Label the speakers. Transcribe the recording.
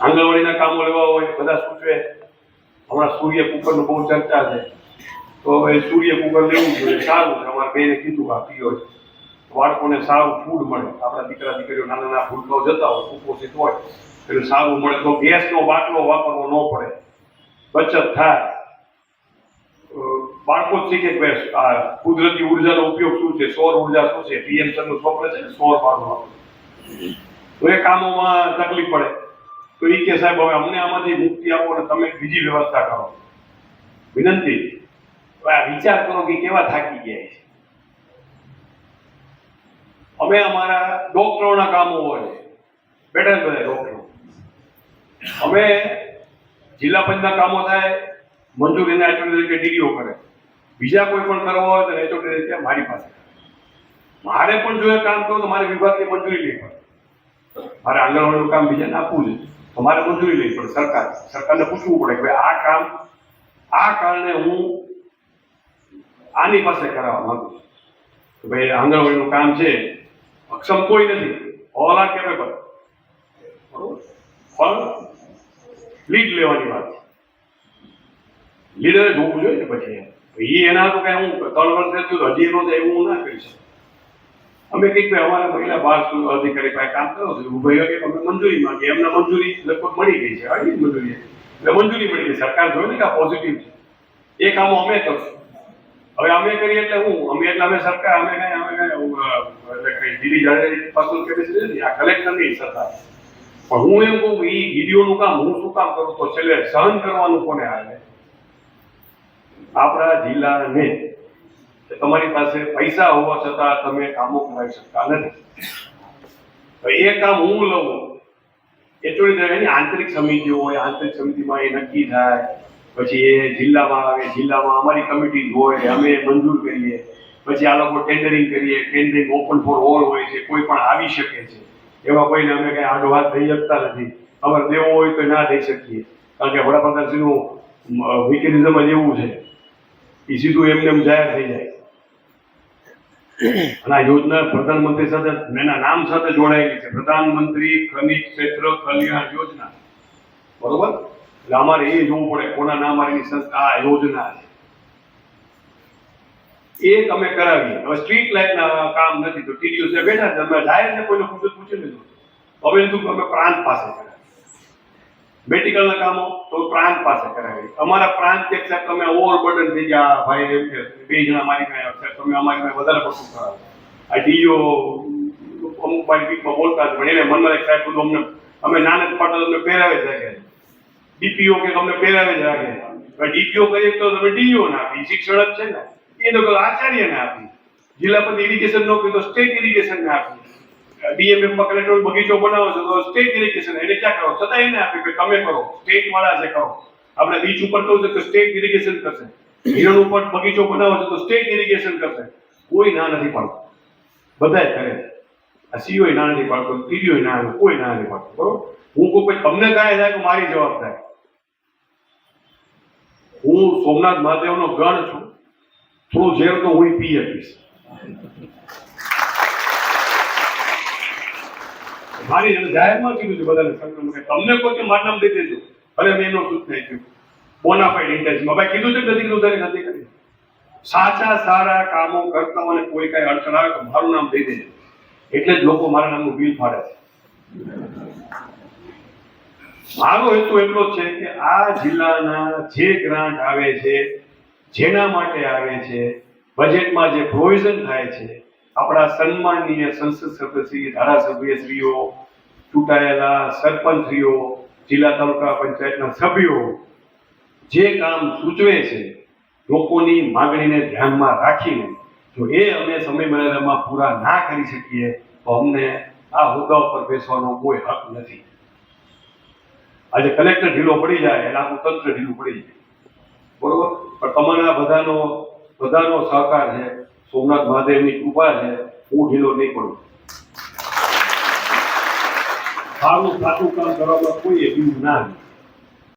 Speaker 1: આંગણવાડીના કામો લેવા હોય, બધા સૂચવે. હમણાં સૂર્ય કુકરનું બહુ ચર્ચા છે. તો હવે સૂર્ય કુકર લેવું જોઈએ. સારું છે, અમારા બેને કીધું આ પીઓ છે. બાળકોને સારું ફૂડ મળે. આપણા દીકરા, દીકરીઓ નાના નાના ભૂલકાઓ જતા હોય કુપોષિત હોય, એટલે સારું મળે. તો ગેસનો બાટલો વાપરવો ન પડે. બચત થાય. બાળકો શીખે કે આ કુદરતી ઉર્જાનો ઉપયોગ શું છે? સૌર ઊર્જા શું છે? પીએમ સરનું સ્વપ્ન છે ને, સૌર પાડવાનું તો એ કામોમાં તકલીફ પડે. તો એ કે સાહેબ, હવે અમને આમાંથી મુક્તિ આપો અને તમે બીજી વ્યવસ્થા કરો. વિનંતી. આ વિચાર કરો કે કેવા થાકી ગયા છે. અમે અમારા ડોક્ટરોના કામો હોય. બેઠા બધા ડોક્ટરો. અમે જિલ્લા પંચના કામો થાય મંજૂરીના એચઓડી તરીકે ડિગ્રીઓ કરે. બીજા કોઈ પણ કરવા હોય તો એચઓડી તરીકે મારી પાસે મારે પણ જો એ કામ કરવું તો મારે વિભાગની મંજૂરી લેવી પડે. મારે આંગણવાડીનું કામ બીજાને આપવું છે. તો મારે મંજૂરી લેવી પડે સરકાર, સરકારને પૂછવું પડે કે આ કામ, આ કારણે હું આની પાસે કરાવવા માંગુ છું. કે ભાઈ આંગણવાડીનું કામ છે, અક્ષમ કોઈ નથી. ઓલ આર કેપેબલ પણ લીડ લેવાની વાત છે. લીડરે જોવું જોઈએ ને પછી એ એના તો કઈ હું, ત્રણ વર્ષ થયું હજી એનો એવું ના કરી શકું. અમે કંઈક અમારા મહિલા બાર અધિકારી પાસે કામ કરો છો. ઉભય કે અમે મંજૂરી માંગીએ. એમને મંજૂરી લગભગ મળી ગઈ છે. આવી મંજૂરી? એટલે મંજૂરી મળી ગઈ. સરકાર જોયું ને કે પોઝિટિવ છે. એ કામો અમે કરશું. હવે અમે કરીએ એટલે હું? અમે એટલે અમે સરકાર, અમે કઈ, અમે એટલે કઈ દીદી જાડેજાની પસંદ કરી છે આ કલેક્ટરની સરકાર. પણ હું એમ કહું એ ગીડીઓનું કામ, હું શું કામ કરું તો છેલ્લે સહન કરવાનું કોને આવે આપણા જિલ્લાને તમારી પાસે પૈસા હોવા છતાં તમે કામો કરાવી શકતા નથી. તો એ કામ હું લઉં? એ થોડી એની આંતરિક સમિતિ હોય, આંતરિક સમિતિમાં એ નક્કી થાય. પછી એ જિલ્લામાં આવે, જિલ્લામાં અમારી કમિટી હોય, અમે મંજૂર કરીએ. પછી આ લોકો ટેન્ડરિંગ કરીએ ટેન્ડરિંગ ઓપન ફોર ઓલ હોય છે, કોઈ પણ આવી શકે છે. એવા કોઈને અમે કઈ આડો હાથ થઈ શકતા નથી. અમારે દેવો હોય તો ના દઈ શકીએ. કારણ કે વડાપ્રધાનશ્રીનું વિકેનિઝમ જ એવું છે. એ સીધું એમને એમ જાહેર થઈ જાય. અને આ યોજના પ્રધાનમંત્રી સાથે એના નામ સાથે જોડાયેલી છે. પ્રધાનમંત્રી ખનિજ ક્ષેત્ર કલ્યાણ યોજના. બરોબર? એટલે અમારે એ જોવું પડે કોના નામ મારી સંસ્થા આ યોજના છે. એ તમે કરાવીએ. હવે સ્ટ્રીટ લાઇટના કામ નથી તો ટીડીઓ બેઠા છે. અમે જાહેર ને કોઈને પૂછે પૂછી લીધું હવે તું અમે પ્રાંત પાસે કરાવીએ. મેડિકલના કામો તો પ્રાંત પાસે કરાવી અમારા પ્રાંત કે સાહેબ, તમે ઓવરબર્ડન થઈ ગયા, ભાઈ, એમ કે બે જણા મારી પાસે આવશે તમે અમારી પાસે વધારે પડતું કરાવો. આ ડીઓ અમુક મારી પીકમાં બોલતા જ પણ એને મનમાં એક સાહેબ બધું અમને, અમે નાનક પાટલ અમને પહેરાવે જ રાખે ડીપીઓ કે અમને પહેરાવે જ રાખે ડીપીઓ કરીએ તો તમે ડીઓ ના આપી. શિક્ષણ જ છે ને. એ તો આચાર્યને આપી. જિલ્લા પંચાયત ઇરિગેશન નો તો સ્ટેટ ઇરિગેશન ને આપી. ડીએમએફમાં કલેક્ટર બગીચો બનાવો છો, તો સ્ટેટ ઇરિગેશન એને ક્યાં કરો? છતાં એને આપી કે તમે કરો સ્ટેટ વાળા છે કરો. આપણે બીચ ઉપર કહું છે કે સ્ટેટ ઇરિગેશન કરશે. હિરણ ઉપર બગીચો બનાવો છો, તો સ્ટેટ ઇરિગેશન કરશે. કોઈ ના નથી પાડતું. બધાય કરે. આ સીઓ ના નથી પાડતો ટીડીઓ ના કોઈ ના નથી પાડતો. બરોબર? હું કોઈ તમને કાંઈ થાય તો મારી જવાબદારી હું સોમનાથ મહાદેવનો ગણ છું, થોડું ઝેર તો હું પી શકીશ મારી એને જાહેરમાં કીધું છે બધાને સંક્રમણ તમને કોઈ મારું નામ દઈ દેજો ભલે મેં એનો સૂચ નહીં થયું. પાઈ ઇન્ટેન્સમાં ભાઈ કીધું છે નથી કીધું તારી નથી કરી. સાચા સારા કામો કરતા મને કોઈ કઈ અડચણ આવે તો મારું નામ દઈ દેજો. એટલે જ લોકો મારા નામનું બિલ ફાડે છે. મારો હેતુ એટલો છે કે આ જિલ્લાના જે ગ્રાન્ટ આવે છે, જેના માટે આવે છે બજેટમાં જે પ્રોવિઝન થાય છે આપણા સન્માનનીય સંસદ સભ્યશ્રી ધારાસભ્યશ્રીઓ ચૂંટાયેલા સરપંચશ્રીઓ, જિલ્લા તાલુકા પંચાયતના સભ્યો, જે કામ સૂચવે છે, લોકોની માગણીને ધ્યાનમાં રાખીને, જો એ અમે સમય મર્યાદામાં પૂરા ના કરી શકીએ, તો અમને આ હોદ્દા ઉપર બેસવાનો કોઈ હક નથી. આજે કલેક્ટર ઢીલો પડી જાય, એટલે આખું તંત્ર ઢીલું પડી જાય. બરોબર? પણ તમારા બધાનો બધાનો સહકાર છે. સોમનાથ મહાદેવની કૃપા છે, હું ઢીલો નહીં પડું સારું સાચું કામ કરવામાં કોઈ એવું ના આવે.